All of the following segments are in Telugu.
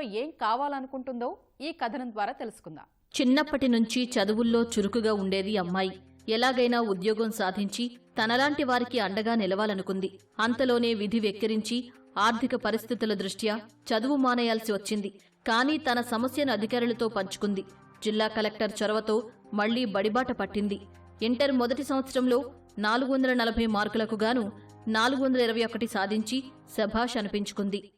ఏం కావాలనుకుంటుందో ఈ కథనం ద్వారా తెలుసుకుందాం. చిన్నప్పటి నుంచి చదువుల్లో చురుకుగా ఉండేది అమ్మాయి. ఎలాగైనా ఉద్యోగం సాధించి తనలాంటి వారికి అండగా నిలవాలనుకుంది. అంతలోనే విధి వెక్కిరించి ఆర్థిక పరిస్థితుల దృష్ట్యా చదువు మానేయాల్సి వచ్చింది. కానీ తన సమస్యను అధికారులతో పంచుకుంది. జిల్లా కలెక్టర్ చొరవతో మళ్ళీ బడిబాట పట్టింది. ఇంటర్ మొదటి సంవత్సరంలో నాలుగు వందల నలభై మార్కులకు గాను నాలుగు వందల ఇరవై ఒకటి సాధించి శభాష్ అనిపించుకుంది.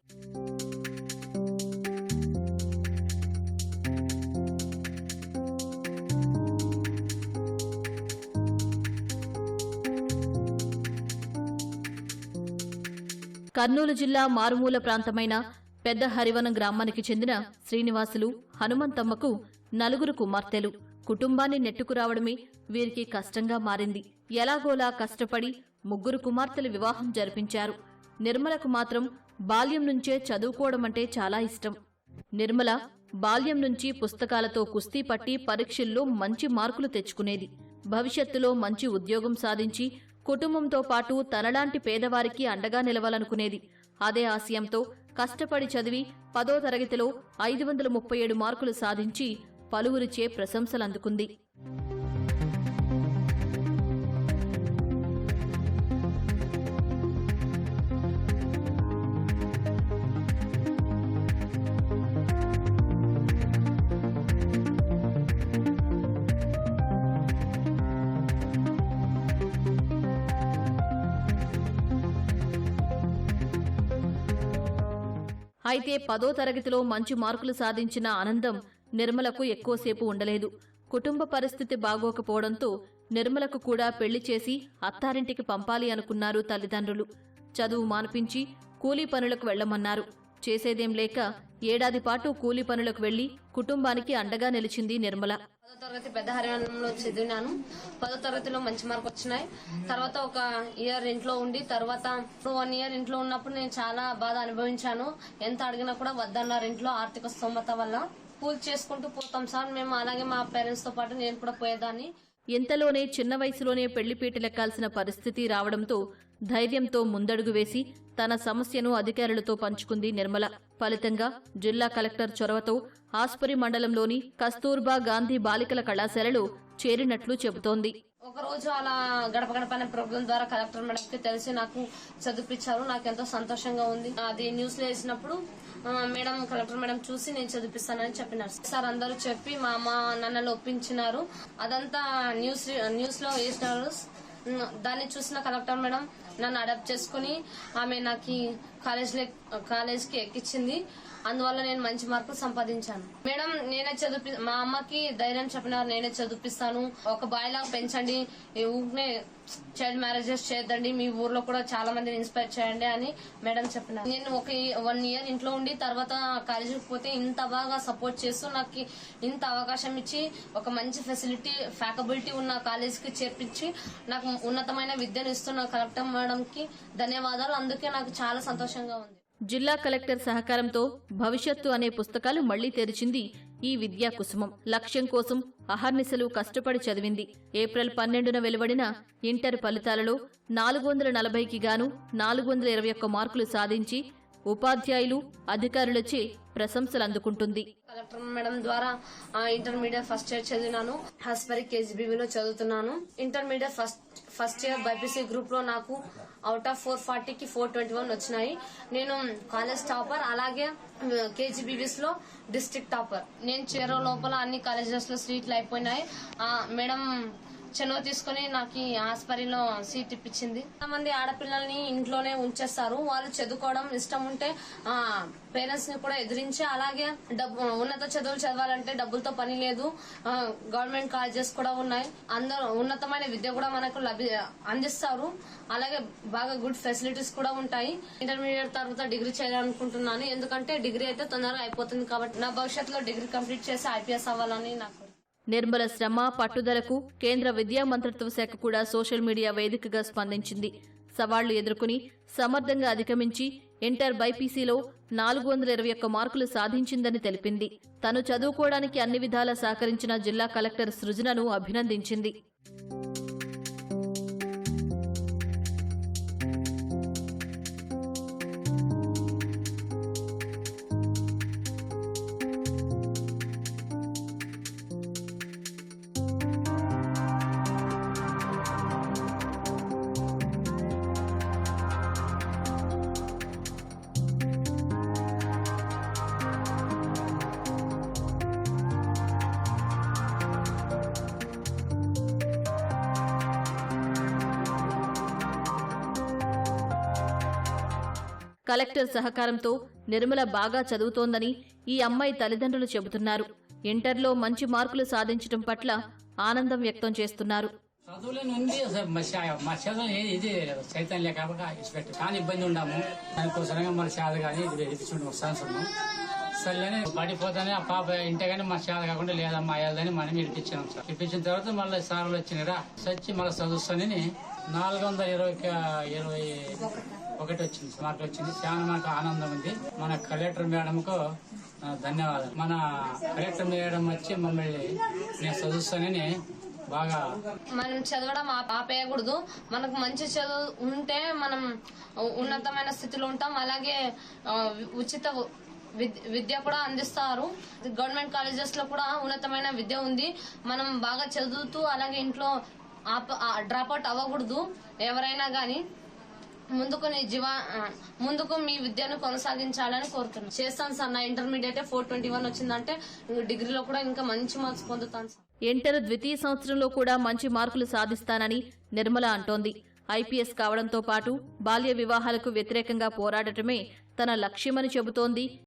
కర్నూలు జిల్లా మారుమూల ప్రాంతమైన పెద్ద హరివనం గ్రామానికి చెందిన శ్రీనివాసులు హనుమంతమ్మకు నలుగురు కుమార్తెలు. కుటుంబాన్ని నెట్టుకురావడమే వీరికి కష్టంగా మారింది. ఎలాగోలా కష్టపడి ముగ్గురు కుమార్తెల వివాహం జరిపించారు. నిర్మలకు మాత్రం బాల్యం నుంచే చదువుకోవడమంటే చాలా ఇష్టం. నిర్మల బాల్యం నుంచి పుస్తకాలతో కుస్తీ పట్టి పరీక్షల్లో మంచి మార్కులు తెచ్చుకునేది. భవిష్యత్తులో మంచి ఉద్యోగం సాధించి కుటుంబంతో పాటు తనలాంటి పేదవారికి అండగా నిలవాలనుకునేది. అదే ఆశయంతో కష్టపడి చదివి పదో తరగతిలో ఐదు వందల ముప్పై ఏడు మార్కులు సాధించి పలువురిచే ప్రశంసలందుకుంది. అయితే పదో తరగతిలో మంచి మార్కులు సాధించిన ఆనందం నిర్మలకు ఎక్కువసేపు ఉండలేదు. కుటుంబ పరిస్థితి బాగోకపోవడంతో నిర్మలకు కూడా పెళ్ళి చేసి అత్తారింటికి పంపాలి అనుకున్నారు తల్లిదండ్రులు. చదువు మాన్పించి కూలీ పనులకు వెళ్ళమన్నారు చేసేదేం లేక ఏడాది పాటు కూలీ పనులకు వెళ్ళి కుటుంబానికి అండగా నిలిచింది నిర్మల. పదో తరగతి పెద్ద హరియాణంలో చదివినాను. పదో తరగతిలో మంచి మార్క్ వచ్చినాయి. తర్వాత ఒక ఇయర్ ఇంట్లో ఉండి తర్వాత వన్ ఇయర్ ఇంట్లో ఉన్నప్పుడు నేను చాలా బాధ అనుభవించాను. ఎంత అడిగినా కూడా వద్దన్నారు ఇంట్లో ఆర్థిక స్తోమత వల్ల. పూజ చేసుకుంటూ పోతాం సార్. మేము అలాగే మా పేరెంట్స్తో పాటు నేను కూడా పోయేదాన్ని. ఇంతలోనే చిన్న వయసులోనే పెళ్ళిపీటలెక్కాల్సిన పరిస్థితి రావడంతో ధైర్యంతో ముందడుగు వేసి తన సమస్యను అధికారులతో పంచుకుంది నిర్మల. ఫలితంగా జిల్లా కలెక్టర్ చొరవతో ఆస్పురి మండలంలోని కస్తూర్బా గాంధీ బాలికల కళాశాలలో చేరినట్లు చెబుతోంది. ఒక రోజు అలా గడప గడప అనే ప్రోగ్రామ్ ద్వారా కలెక్టర్ మేడం కి తెలిసి నాకు చదివిపించారు. నాకు ఎంతో సంతోషంగా ఉంది. అది న్యూస్లో వేసినప్పుడు మేడం కలెక్టర్ మేడం చూసి నేను చదివిపిస్తానని చెప్పినారు. సార్ అందరూ చెప్పి మా అమ్మ నన్నలు ఒప్పించినారు. అదంతా న్యూస్ న్యూస్లో వేసినారు. దాన్ని చూసిన కలెక్టర్ మేడం నన్ను అడాప్ట్ చేసుకుని ఆమె నాకు కాలేజ్ కాలేజ్కి ఎక్కించింది అందువల్ల నేను మంచి మార్కులు సంపాదించాను. మేడం నేనే చదివి మా అమ్మకి ధైర్యం చెప్పినారు నేనే చదివిపిస్తాను ఒక బాయ్ లాగా పెంచండి ఊరినే చైల్డ్ మ్యారేజెస్ చేయొద్దండి. మీ ఊర్లో కూడా చాలా మందిని ఇన్స్పైర్ చేయండి అని మేడం చెప్పినారు. నేను ఒక వన్ ఇయర్ ఇంట్లో ఉండి తర్వాత కాలేజీకి పోతే ఇంత బాగా సపోర్ట్ చేస్తూ నాకు ఇంత అవకాశం ఇచ్చి ఒక మంచి ఫెసిలిటీ ఫ్యాకబిలిటీ ఉన్న కాలేజీకి చేర్పించి నాకు ఉన్నతమైన విద్యను ఇస్తున్న కలెక్టర్ మేడం కి ధన్యవాదాలు. అందుకే నాకు చాలా సంతోషంగా ఉంది. జిల్లా కలెక్టర్ సహకారంతో భవిష్యత్తు అనే పుస్తకాలు మళ్ళీ తెరిచింది ఈ విద్యా కుసుమం లక్ష్యం కోసం అహర్నిశలు కష్టపడి చదివింది. ఏప్రిల్ పన్నెండున వెలువడిన ఇంటర్ ఫలితాలలో నాలుగు వందల నలభైకి గాను నాలుగు వందల ఇరవై ఒక్క మార్కులు సాధించి ఉపాధ్యాయులు అధికారులచే ప్రశంసలు అందుకుంటుంది. కలెక్టర్ మేడం ద్వారా ఇంటర్మీడియట్ ఫస్ట్ ఇయర్ చదివినాను. హాస్పరి కేజీబీవీలో చదువుతున్నాను. Intermediate first first year BPC గ్రూప్లో నాకు అవుట్ ఆఫ్ ఫోర్ ఫార్టీకి ఫోర్ ట్వంటీ వన్ వచ్చినాయి. నేను కాలేజ్ టాపర్ అలాగే కేజీబీవీస్లో డిస్ట్రిక్ట్ టాపర్. నేను చేరో లోపల అన్ని కాలేజెస్లో సీట్లు అయిపోయినాయి. మేడం చనువ తీసుకుని నాకు ఈ ఆస్పరిలో సీట్ ఇప్పించింది. మంది ఆడపిల్లల్ని ఇంట్లోనే ఉంచేస్తారు. వాళ్ళు చదువుకోవడం ఇష్టం ఉంటే ఆ పేరెంట్స్ని కూడా ఎదిరించి అలాగే డబ్బు ఉన్నత చదువులు చదవాలంటే డబ్బులతో పని లేదు. గవర్నమెంట్ కాలేజెస్ కూడా ఉన్నాయి. అందరూ ఉన్నతమైన విద్య కూడా మనకు లభి అందిస్తారు. అలాగే బాగా గుడ్ ఫెసిలిటీస్ కూడా ఉంటాయి. ఇంటర్మీడియట్ తర్వాత డిగ్రీ చేయాలనుకుంటున్నాను. ఎందుకంటే డిగ్రీ అయితే తొందరగా అయిపోతుంది కాబట్టి నా భవిష్యత్తులో డిగ్రీ కంప్లీట్ చేసి ఐపీఎస్ అవ్వాలని నాకు నిర్మల శ్రమ పట్టుదలకు కేంద్ర విద్యా మంత్రిత్వ శాఖ కూడా సోషల్ మీడియా వేదికగా స్పందించింది. సవాళ్ళు ఎదుర్కొని సమర్థంగా అధిగమించి ఇంటర్ బైపీసీలో నాలుగు వందల ఇరవై ఒక్క మార్కులు సాధించిందని తెలిపింది. తను చదువుకోవడానికి అన్ని విధాలా సహకరించిన జిల్లా కలెక్టర్ సృజనను అభినందించింది. కలెక్టర్ సహకారంతో నిర్మల బాగా చదువుతోందని ఈ అమ్మాయి తల్లిదండ్రులు చెబుతున్నారు. ఇంటర్లో మంచి మార్కులు సాధించడం పట్ల ఆనందం వ్యక్తం చేస్తున్నారు. చదువులేని ఉంది మా చదువు ఇది చైతన్య కాబట్టి ఇచ్చిపెట్టి. కానీ ఇబ్బంది ఉండాము. దానికోసరంగా మన చేత కానీ ఇది ఒక సంవత్సరం పడిపోతానే ఆ పాప ఇంటగానే మా చేత కాకుండా లేదమ్మా అయ్యాదని మనం ఇప్పించాం సార్. ఇప్పించిన తర్వాత మళ్ళీ సార్లు వచ్చినారా? సచ్చి మళ్ళీ చదువుస్తానని నాలుగు వందల ఇరవై ఇరవై ఒకటి వచ్చింది. మార్కులు వచ్చింది చాలా మాకు ఆనందం ఉంది. మన కలెక్టర్ మేడంకు ధన్యవాదాలు. మన కలెక్టర్ మేడం వచ్చి మమ్మల్ని నేను చదువుతానని బాగా మనం చదవడం ఆపేయకూడదు. మనకు మంచి చదువు ఉంటే మనం ఉన్నతమైన స్థితిలో ఉంటాం. అలాగే ఉచిత విద్య కూడా అందిస్తారు. గవర్నమెంట్ కాలేజెస్లో కూడా ఉన్నతమైన విద్య ఉంది. మనం బాగా చదువుతూ అలాగే ఇంట్లో డ్రాప్ అవుట్ అవ్వకూడదు. ఎవరైనా గాని ముందుకు నీ జీవా ముందుకు మీ విద్యను కొనసాగించాలని కోరుతున్నాను చేస్తాను సార్ నా ఇంటర్మీడియట్ ఫోర్ ట్వంటీ వన్ వచ్చిందంటే డిగ్రీలో కూడా ఇంకా మంచి మార్క్స్ పొందుతాను సార్. ఇంటర్ ద్వితీయ సంవత్సరంలో కూడా మంచి మార్కులు సాధిస్తానని నిర్మల అంటోంది. ఐపీఎస్ కావడంతో పాటు బాల్య వివాహాలకు వ్యతిరేకంగా పోరాడటమే తన లక్ష్యమని చెబుతోంది.